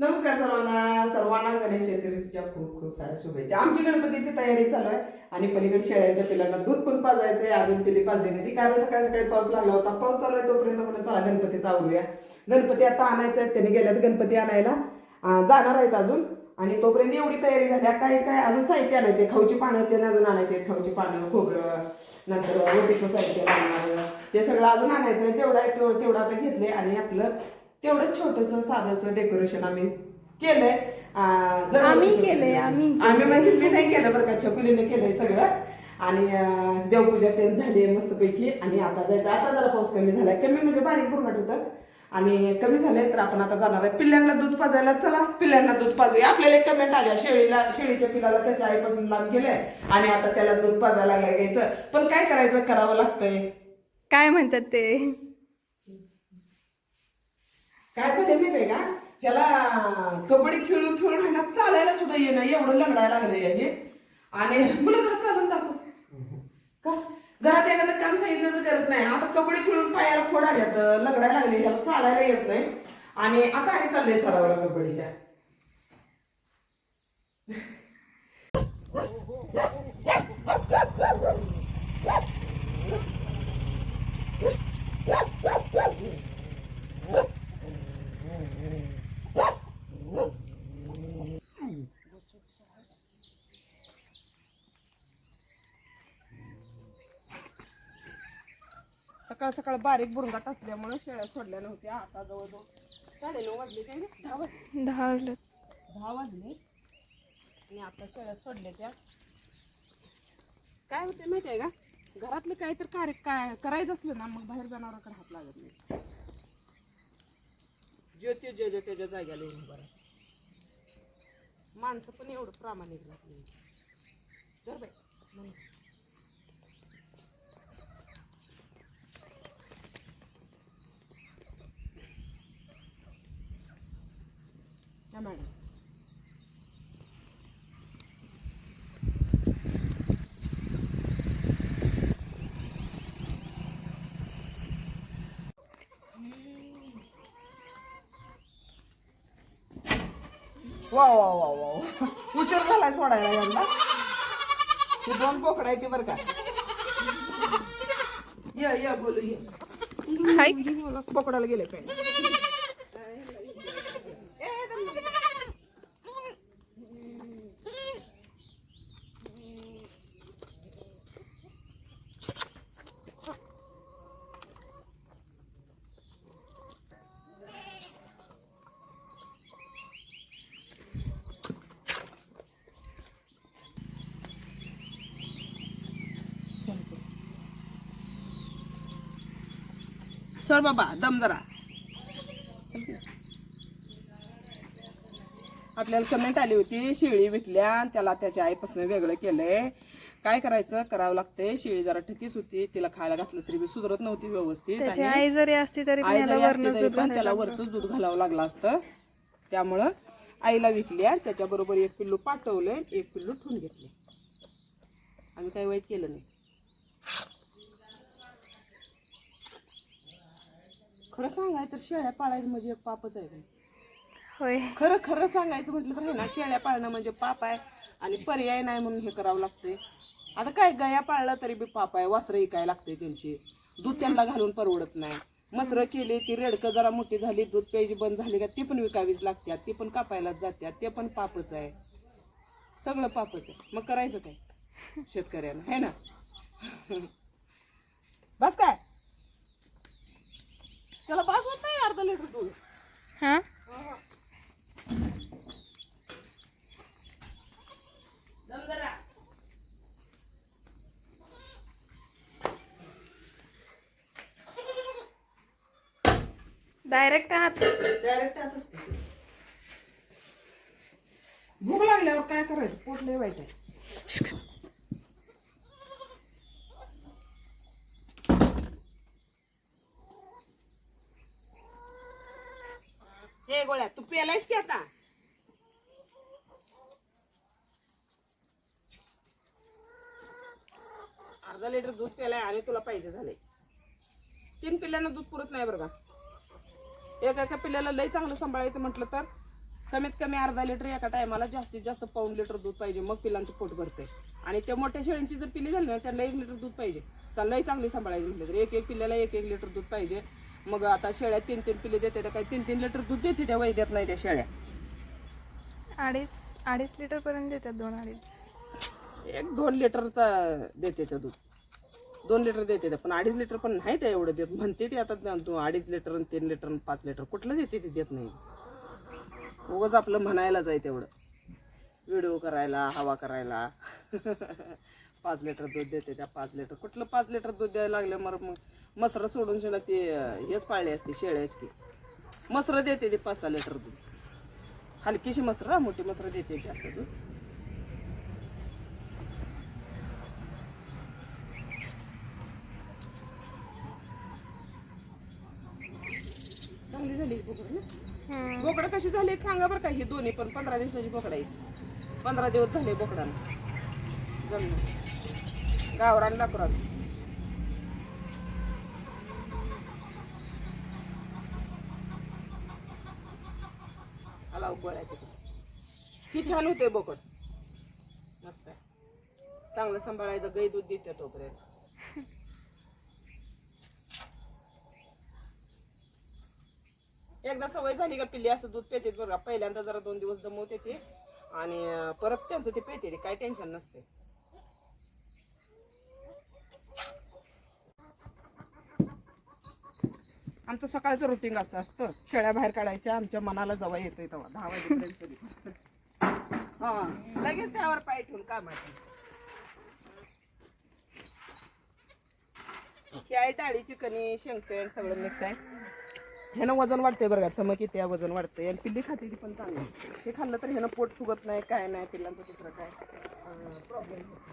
नमस्कार सर्वांना. सर्वांना गणेश चतुर्थीच्या खूप खूप साऱ्या शुभेच्छा. आमची गणपतीची तयारी चालू आहे आणि पलीकडे शेळ्यांच्या पिलांना दूध पण पाजायचंय. अजून पिली पाजली नाही. ती कारण सकाळी सकाळी पाऊस लागला होता. पाऊस चालू आहे तोपर्यंत म्हणून चला गणपतीचा आवरूया. गणपती आता आणायचा आहे त्यांनी गेल्यात गणपती आणायला. जाणार आहेत अजून. आणि तोपर्यंत एवढी तयारी झाल्या काय काय? अजून साहित्य आणायचे खाऊची पानं ते अजून आणायचे खाऊची पानं खोबरं नंतर रोटीचं साहित्य लागणार ते सगळं अजून आणायचं जेवढा आहे तेवढं तेवढं आता घेतले आणि आपलं तेवढं छोटंसं साधंसं डेकोरेशन आम्ही केलंय. आम्ही केलंय, केलं. आम्ही आम्ही म्हणजे मी नाही केलं बरं का छकुलीने केलंय सगळं. आणि देवपूजा ते झाली मस्तपैकी. आणि आता जायचं आता जरा पाऊस कमी झालाय. कमी म्हणजे बारीक बुरघाट होतं. आणि कमी झालंय तर आपण आता जाणार आहे. पिल्ल्यांना दूध पाजायला चला. पिल्ल्यांना दूध पाजूया. आपल्याला एक कमेंट आल्या. शेळीला शेळीच्या पिलाला त्याच्या आईपासून लांब केलंय. आणि आता त्याला दूध पाजायला लागायचं. पण काय करायचं? करावं लागतंय. काय म्हणतात ते? काय झालं माहिती आहे का? ह्याला कबड्डी खेळून खेळून ह्यांना चालायला सुद्धा येणं एवढं लंगडायला लागलं हे. आणि मुलं जरा चालून दाखव. का? घरात एखादं काम सांगितलं तर करत नाही. आता कबड्डी खेळून पायाला फोड आल्यात लंगडायला लागले ह्याला चालायला येत नाही. आणि आता आणि चाललंय सरावाला कबड्डीच्या. सकाळ सकाळ बारीक बुरंगाट असल्यामुळे शेळ्या सोडल्या नव्हत्या. आता जवळजवळ साडेनऊ वाजले काय? दहा वाजले. दहा वाजले. दहा वाजले. आणि आता शेळ्या सोडल्या त्या. काय होते माहिती आहे का? घरातलं काय तर कार्य काय करायचं असलं ना मग बाहेर जाणाराकडे हात लागत नाही. जे ते जे जे त्याच्या जाग्याला येऊन बरं माणसं पण एवढं प्रामाणिक राहत नाही. तर बाई. वा वा वा वा वा. उशीर झालाय सोडायला यांना हे दोन पोकड आहे ते बरं का. ये ये बोलू ये. पकडायला गेले काय? सर बाबा दम जरा. आपल्याला कमेंट आली होती शेळी विकल्या त्याला त्याच्या आईपासून वेगळं केलंय. काय करायचं? करावं लागतंय. शेळी जरा ठकीस होती. तिला खायला घातलं तरी बी सुधरत नव्हती व्यवस्थित त्याची आणि आई जरी असती तरी पण आई याला जरी असली वरणच तरी दूध पण घालायला त्याला लागलं वरच दूध घालावं लागलं असतं. त्यामुळं आईला विकल्या त्याच्याबरोबर एक पिल्लू पाठवलंय एक पिल्लू ठेवून घेतले. आम्ही काही वाईट केलं नाही. खरं सांगाय तर शेळ्या पाळायचं म्हणजे एक पापच आहे. होय. खरं खरं सांगायचं म्हटलं तर आहे ना शेळ्या पाळणं म्हणजे पाप आहे आणि पर्याय नाही म्हणून हे करावं लागतंय. आता काय गया पाळलं तरी बी पाप आहे वासरं इकाय लागते त्यांची. दूध त्यांना घालून परवडत नाही. मसरं केली ती रेडकं जरा मोठी झाली दूध प्यायची बंद झाली का ती पण विकावीच लागतात ती पण कापायलाच जात्यात ते पण पापच आहे. सगळं पापच आहे. मग करायचं काय? शेतकऱ्यानं है ना? बस काय? त्याला बास होत नाही अर्धा लिटर दूध. हा? डायरेक्ट आहात? डायरेक्ट आत असते. भूक लागल्यावर काय करायचं? पोट लय वाईट आहे हे गोळ्या तू पेलायस की आता अर्धा लिटर दूध प्यालाय आणि तुला पाहिजे झाले तीन पिल्ल्यांना दूध पुरत नाही बरं का? एका एका पिल्ल्याला लय चांगलं सांभाळायचं म्हटलं तर कमीत कमी अर्धा लिटर एका टायमाला जास्तीत जास्त पाऊन लिटर दूध पाहिजे. मग पिलांचं पोट भरते आणि त्या मोठ्या शेळ्यांची जर पिली झाली ना त्यांना एक लिटर दूध पाहिजे. चांगलंही चांगली सांभाळायची म्हटलं तर. एक एक पिल्ल्याला एक एक लिटर दूध पाहिजे. मग आता शेळ्या तीन तीन पिल्ले देते त्या काही तीन तीन लिटर दूध देते त्या वय देत नाही त्या शेळ्या. अडीच अडीच लिटर पर्यंत देतात दोन अडीच. एक दोन लिटरचा देते ते दूध. दोन लिटर देते पण अडीच लिटर पण नाही ते एवढं देत. म्हणते ते आता अडीच लिटर आणि तीन लिटर आणि पाच लिटर कुठलं देते ते देत नाही. उगाच आपलं म्हणायलाच आहे तेवढं. व्हिडिओ करायला हवा करायला. पाच लिटर दूध देते त्या पाच लिटर. कुठलं पाच लिटर दूध द्यायला लागलं मग मग? मसरं सोडून शिना ते हेच पाळले असते शेळ्याच की मसरं देते ते पाच सहा लिटर दूध. हलकीशी मसरं मोठी मसरं देते जास्त दूध चांगली झाली बोकडं ना? बोकडं कशी झाली सांगा बरं का ही दोन्ही पण पंधरा दिवसाची बोकडं आहेत. पंधरा दिवस झाले बोकडांना. जन्म गावरान लाकूरास आला गोळ्या ही छान होते बोकड. मस्त. आहे. चांगलं सांभाळायचं गाई दूध देते तोपर्यंत. एकदा सवय झाली का पिल्ली असं दूध पेते का? पहिल्यांदा जरा दोन दिवस दमवते ते. आणि परत त्यांचं ते पेते ते काय टेन्शन नसते. आमचं सकाळचं रुटीन असं असतं. शेळ्या बाहेर काढायच्या आमच्या मनाला जवळ येते तेव्हा. दहा वाजेपर्यंत तरी. हा लगेच त्यावर पाय ठेवून कामाची. ही आहे डाळीची कणी शेंगपेंड सगळं मिक्स आहे. ह्यानं वजन वाढतंय बरं का? चमक येते वजन वाढतंय. आणि पिल्ली खाते ती पण चांगली. ते खाल्लं तर ह्यानं पोट फुगत नाही काय नाही पिल्लांचं दुसरं काय. प्रॉब्लेम होत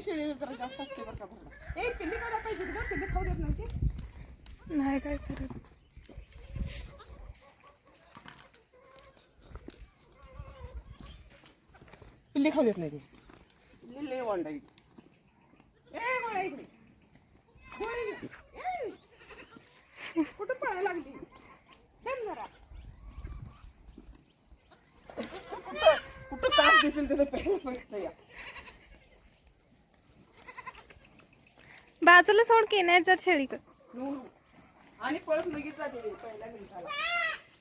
शेळी जरा जास्त असते बरं का ए पिल्ली काढा पाहिजे पिल्ली खाऊ देत नाही ते. नाही काय करत? खाऊ देत नाही ते. वांडा. कुठं पळायला लागली? जरा. कुठं- तास दिसेल तिथं पहिलं बघितलं या. बाजूला सोड की नाही शेळीकडे. नो. आणि पळत लगेच जाते ती पहिल्या मिनिटाला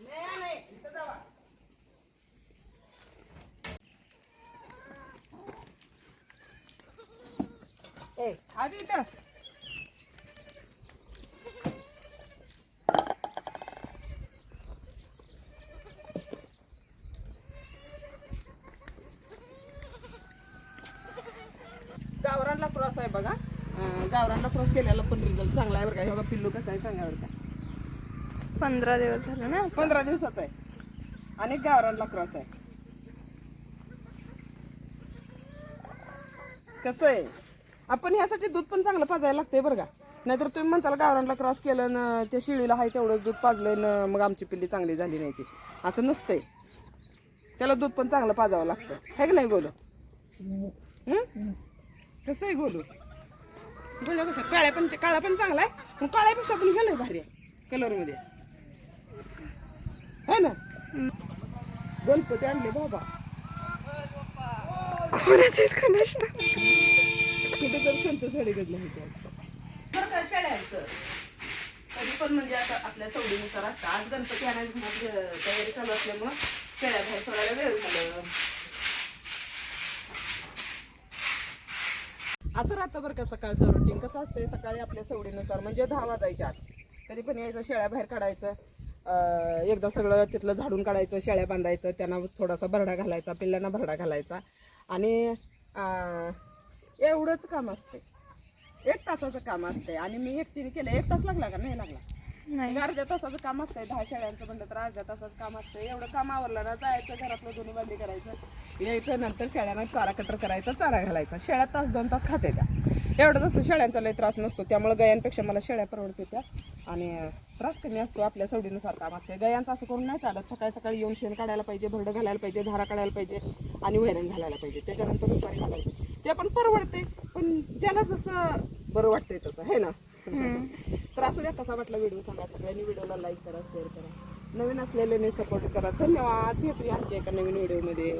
नाही नाही इथं जावा ए आधी इथं. गावरानला क्रॉस आहे बघा. गावरानला क्रॉस केलेला पण रिझल्ट चांगला आहे बरं का. हे बघा पिल्लू कसं आहे सांगा बरं का. पंधरा दिवस झाले ना? पंधरा दिवसाचा आहे. आणि गावरानला क्रॉस आहे. कसं आहे? आपण ह्यासाठी दूध पण चांगलं पाजायला लागतंय बरं का. नाहीतर तुम्ही म्हणताल गावरानला क्रॉस केलं ना त्या शिळीला आहे तेवढंच दूध पाजलंय ना मग आमची पिल्ली चांगली झाली नाही ती. असं नसतंय. त्याला दूध पण चांगलं पाजावं लागतं. आहे की नाही गोलू? कसं आहे गोलू? गोलू कसं? काळ्या पण काळा पण चांगला आहे. पण काळ्यापेक्षा पण ह्याला भारी आहे कलरमध्ये. है ना? गणपती आणले बाबा. कोणाच इतकं कुठे तर संत साडी घेतलं होतं बरं का शेळ्यांचं कधी पण म्हणजे आता आपल्या सवडीनुसार असतं. आज गणपती आणायची तयारी चालू असल्यामुळं शेळ्या बाहेर सोडायला वेळ झालं. असं राहतं बरं का सकाळचं रुटीन कसं असतंय सकाळी आपल्या सवडीनुसार म्हणजे दहा वाजायच्या आत. कधी पण यायचं शेळ्या बाहेर काढायचं. अं, एकदा सगळं तिथलं झाडून काढायचं शेळ्या बांधायचं त्यांना थोडासा भरडा घालायचा पिल्लांना भरडा घालायचा. आणि अं, एवढंच काम असते. एक तासाचं काम असते. आणि मी एकटीने केलं एक तास लागला का? नाही लागला. नाही. अर्ध्या तासाचं काम असतंय दहा शेळ्यांचं म्हणलं तर अर्ध्या तासाचं काम असतंय एवढं काम आवरलं ना जायचं घरातलं दोन्ही भांडी करायचं. यायचं नंतर शेळ्यांना चारा कटर करायचा चारा घालायचा. शेळ्या तास दोन तास खाते त्या. एवढंच असतं. शेळ्यांचा लय त्रास नसतो. त्यामुळे गायांपेक्षा मला शेळ्या परवडते त्या. आणि त्रास कमी असतो आपल्या सवडीनुसार काम असते. गायांचं असं करून नाही चालत. सकाळी सकाळी येऊन शेण काढायला पाहिजे भरडं घालायला पाहिजे धारा काढायला पाहिजे आणि वैरण घालायला पाहिजे. त्याच्यानंतर दुपारी घालायला पाहिजे ते पण परवडते पण ज्याला जसं बरं वाटतंय तसं आहे ना? तर असू द्या कसा वाटला व्हिडिओ सांगा. सगळ्यांनी व्हिडिओला लाईक करा शेअर करा. नवीन असलेल्याने सपोर्ट करा. धन्यवाद. भेटूया आणखी एका नवीन व्हिडिओमध्ये.